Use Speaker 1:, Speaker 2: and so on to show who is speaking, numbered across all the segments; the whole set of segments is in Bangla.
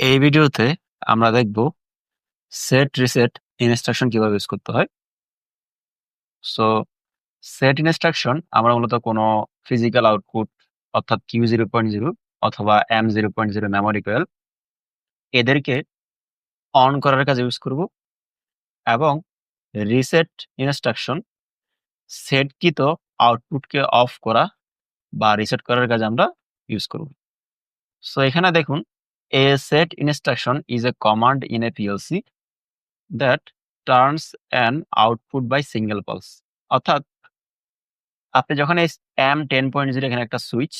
Speaker 1: এই ভিডিওতে আমরা দেখব সেট রিসেট ইনস্ট্রাকশন কীভাবে ইউজ করতে হয়। সো সেট ইনস্ট্রাকশন আমরা মূলত কোনো ফিজিক্যাল আউটপুট অর্থাৎ কিউ জিরো পয়েন্ট জিরো অথবা M zero point zero memory coil এদেরকে অন করার কাজে ইউজ করব এবং রিসেট ইনস্ট্রাকশন সেটকৃত আউটপুটকে অফ করা বা রিসেট করার কাজে আমরা ইউজ করব। সো এখানে দেখুন A set instruction is a command in a PLC that turns an output by single pulse. অর্থাৎ, আপনি যখন এই এম টেন পয়েন্ট জিরো এখানে একটা সুইচ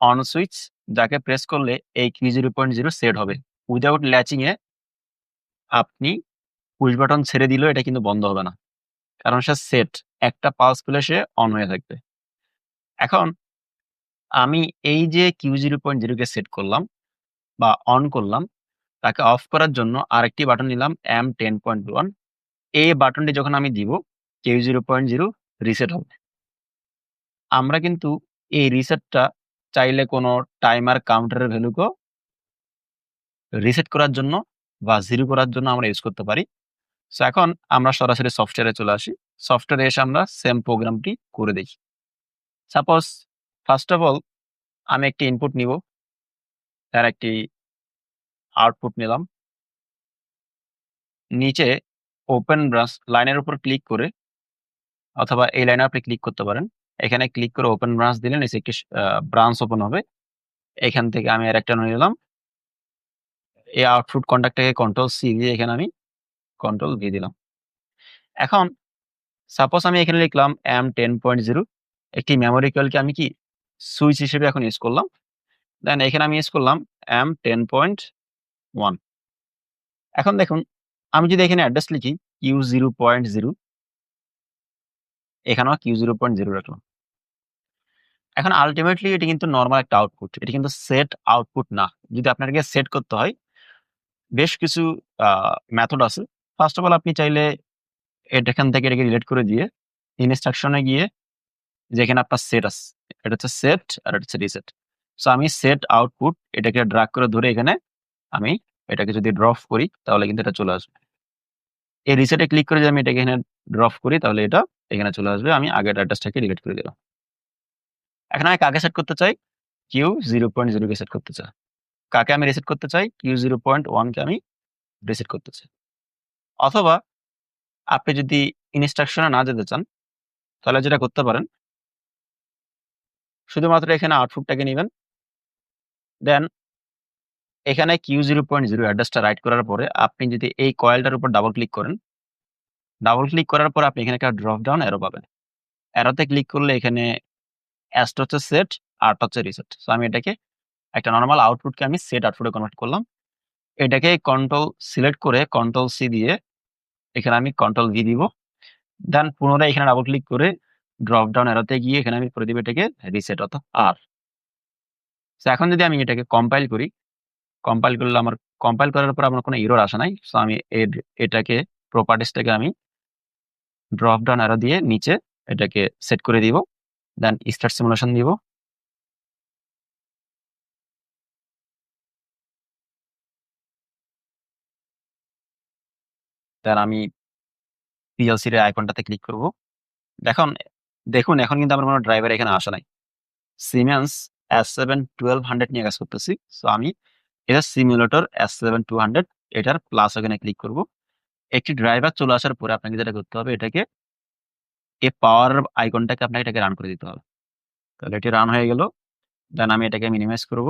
Speaker 1: অন সুইচ যাকে প্রেস করলে এই Q zero point zero set হবে। উইদাউট ল্যাচিং এ আপনি পুশ বাটন ছেড়ে দিলেও এটা কিন্তু বন্ধ হবে না। কারণ সে সেট একটা পালস পেলে সে অন হয়ে থাকবে। এখন, আমি এই যে কিউ জিরো পয়েন্ট জিরোকে সেট করলাম বা অন করলাম, তাকে অফ করার জন্য আরেকটি বাটন নিলাম এম টেন পয়েন্ট ওয়ান এই বাটনটি যখন আমি দিব, কেউ জিরো পয়েন্ট জিরো রিসেট হবে। আমরা কিন্তু এই রিসেটটা চাইলে কোনো টাইমার কাউন্টারের ভ্যালুকেও রিসেট করার জন্য বা জিরো করার জন্য আমরা ইউজ করতে পারি। সো এখন আমরা সরাসরি সফটওয়্যারে চলে আসি। সফটওয়্যারে এসে আমরা সেম প্রোগ্রামটি করে দেখি। সাপোজ ফার্স্ট অফ অল আমি একটি ইনপুট নিব। তার একটি আউটপুট নিলাম। নিচে ওপেন ব্রাঞ্চ লাইনের উপর ক্লিক করে অথবা এই লাইনে আপনি ক্লিক করতে পারেন। এখানে ক্লিক করে ওপেন ব্রাঞ্চ দিলে নিচে একটি ব্রাঞ্চ ওপেন হবে। এখান থেকে আমি আর একটা নিলাম। এই আউটপুট কন্ট্যাক্টটাকে কন্ট্রোল সি দিয়ে এখানে আমি কন্ট্রোল ভি দিলাম। এখন সাপোজ আমি এখানে লিখলাম এম টেন পয়েন্ট জিরো একটি মেমোরি কয়েলকে আমি কি সুইচ হিসেবে এখন ইউজ করলাম। দেন এখানে আমি ইউজ করলাম এম টেন পয়েন্ট ওয়ান এখন দেখুন, আমি যদি এখানে অ্যাড্রেস লিখি কিউ জিরো পয়েন্ট জিরো এখানেও কিউ জিরো পয়েন্ট জিরো রাখলাম। এখন আলটিমেটলি এটি কিন্তু নর্মাল একটা আউটপুট এটি কিন্তু সেট আউটপুট না। যদি আপনাকে সেট করতে হয়, বেশ কিছু মেথড আছে। ফার্স্ট অফ অল আপনি চাইলে এটা এখান থেকে এটাকে রিলেট করে দিয়ে ইনস্ট্রাকশনে গিয়ে যেখানে আপনার সেট আছে, এটা হচ্ছে সেট আর এটা হচ্ছে রিসেট সো আমি সেট আউটপুট এটাকে ড্রাগ করে ধরে এখানে আমি এটাকে যদি ড্রপ করি, তাহলে কিন্তু এটা চলে আসবে। এই রিসেটে ক্লিক করে যদি আমি এটাকে এখানে ড্রপ করি, তাহলে এটা এখানে চলে আসবে। আমি আগের অ্যাড্রেসটাকে ডিলিট করে দিলাম। এখন আমি কাকে সেট করতে চাই? কিউ জিরো পয়েন্ট জিরোকে সেট করতে চাই। কাকে আমি রিসেট করতে চাই? কিউ জিরো পয়েন্ট ওয়ানকে আমি রিসেট করতে চাই। অথবা আপনি যদি ইনস্ট্রাকশনে না যেতে চান, তাহলে যেটা করতে পারেন, শুধুমাত্র এখানে আউটপুটটাকে নেবেন। দেন এখানে কিউ জিরো পয়েন্ট জিরো অ্যাড্রেসটা রাইট করার পরে আপনি যদি এই কয়েলটার উপর ডাবল ক্লিক করেন ডাবল ক্লিক করার পর আপনি এখানে একটা ড্রপ ডাউন অ্যারো পাবেন। অ্যারোতে ক্লিক করলে এখানে অ্যাস্ট হচ্ছে সেট আর্ট হচ্ছে রিসেট সো আমি এটাকে একটা নর্মাল আউটপুটকে আমি সেট আউটপুটে কনভার্ট করলাম। এটাকে কন্ট্রোল সিলেক্ট করে কন্ট্রোল সি দিয়ে এখানে আমি কন্ট্রোল ভি দিব। দেন পুনরায় এখানে ডাবল ক্লিক করে ড্রপ ডাউন এরোতে গিয়ে এখানে আমি করে দিব এটাকে রিসেট অর্থাৎ আর এখন যদি আমি এটাকে কম্পাইল করি কম্পাইল করলে আমার কম্পাইল করার পর আমার কোনো ইরোর আসে নাই। সো আমি এর, এটাকে প্রপার্টিসটাকে আমি ড্রপ ডাউন অ্যারো দিয়ে নিচে এটাকে সেট করে দিব দেন স্টার্ট সিমুলেশন দিব। দেন আমি পিএলসির আইকনটাতে ক্লিক করব। দেখুন দেখুন, এখন কিন্তু আমার কোনো ড্রাইভার এখানে আসা নাই। Siemens S seven twelve hundred নিয়ে সো আমি এটা সিমুলেটর সেভেন টু হান্ড্রেড এটার প্লাস ক্লিক করব। একটি ড্রাইভার চলে আসার পরে আপনাকে যেটা করতে হবে, এটাকে পাওয়ার আইকনটাকে আপনাকে এটাকে রান করে দিতে হবে। তাহলে এটি রান হয়ে গেল। দেন আমি এটাকে মিনিমাইজ করব।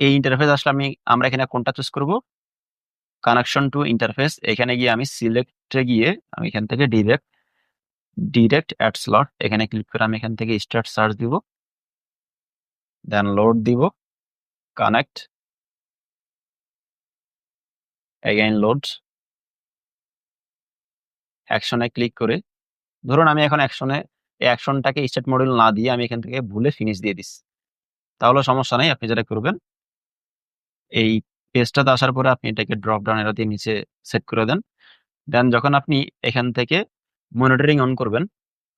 Speaker 1: এই ইন্টারফেস আসলে আমি, আমরা এখানে কোনটা চুজ করব? কানেকশন টু ইন্টারফেস এখানে গিয়ে আমি সিলেক্টে গিয়ে আমি এখান থেকে ডিরেক্ট ডিরেক্ট স্লট এখানে ক্লিক করে আমি এখান থেকে স্টার্ট সার্চ দিব। দেন লোড দিব কানেক্ট এগেইন লোড অ্যাকশনে ক্লিক করে। ধরুন আমি এখন অ্যাকশনে এই অ্যাকশনটাকে স্টেট মডিউল না দিয়ে আমি এখান থেকে ভুলে ফিনিশ দিয়ে দিস। তাহলে সমস্যা নেই, আপনি যেটা করবেন, এই পেজটাতে আসার পরে আপনি এটাকে ড্রপ ডাউন এরা দিয়ে নিচে সেট করে দেন। দেন যখন আপনি এখান থেকে মনিটরিং অন করবেন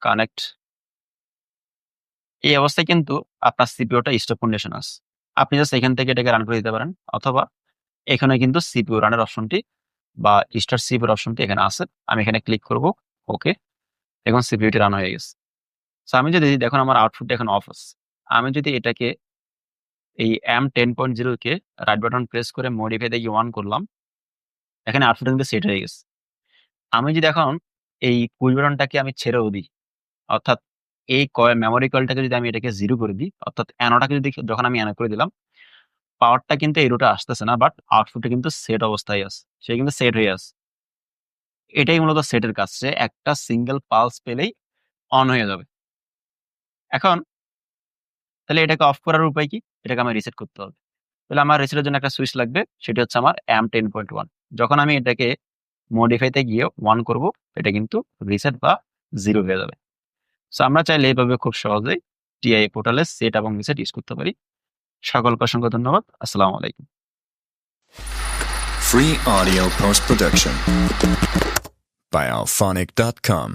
Speaker 1: কানেক্ট এই অবস্থায় কিন্তু আপনার সিপিওটা স্টপ কন্ডিশন আছে আপনি জাস্ট এখান থেকে এটাকে রান করে দিতে পারেন অথবা এখানে কিন্তু সিপিইউ রানের অপশনটি বা স্টার্ট সিপিইউ এর অপশনটি এখানে আছে। আমি এখানে ক্লিক করব। ওকে। এখন সিপিইউটি রান হয়ে গেছে। সো আমি যদি দেখুন আমার আউটপুটটা এখন অফ আছে। আমি যদি এটাকে এই M10.0 কে রাইট বাটন প্রেস করে মডিফাই দিয়ে ওয়ান করলাম। এখানে আউটপুটটা কিন্তু সেট হয়ে গেছে। আমি যদি এখন এই পুশ বাটনটাকে আমি ছেড়েও দিই, অর্থাৎ এই মেমোরি কলটাকে যদি আমি এটাকে জিরো করে দিই, অর্থাৎ অ্যানোটাকে যদি যখন আমি অ্যানো করে দিলাম, পাওয়ারটা কিন্তু এই রুটে আসতেছে না বাট আউটপুটটা কিন্তু সেট অবস্থায় আছে। সে কিন্তু সেট হয়ে আছে। এটাই মূলত সেটের কাজ। সে একটা সিঙ্গেল পালস পেলেই অন হয়ে যাবে। এখন তাহলে এটাকে অফ করার উপায় কি? এটাকে আমার রিসেট করতে হবে। তাহলে আমার রিসেটের জন্য একটা সুইচ লাগবে। সেটি হচ্ছে আমার M10.1 যখন আমি এটাকে মডিফাইতে গিয়ে 1 করব, এটা কিন্তু রিসেট বা জিরো হয়ে যাবে। সো আমরা চাইলে এইভাবে খুব সহজেই টিআই পোর্টালে সেট এবং রিসেট ইউজ করতে পারি। সকল অসংখ্য ধন্যবাদ। আসসালামু আলাইকুম।
Speaker 2: Free audio post production by alphonic.com.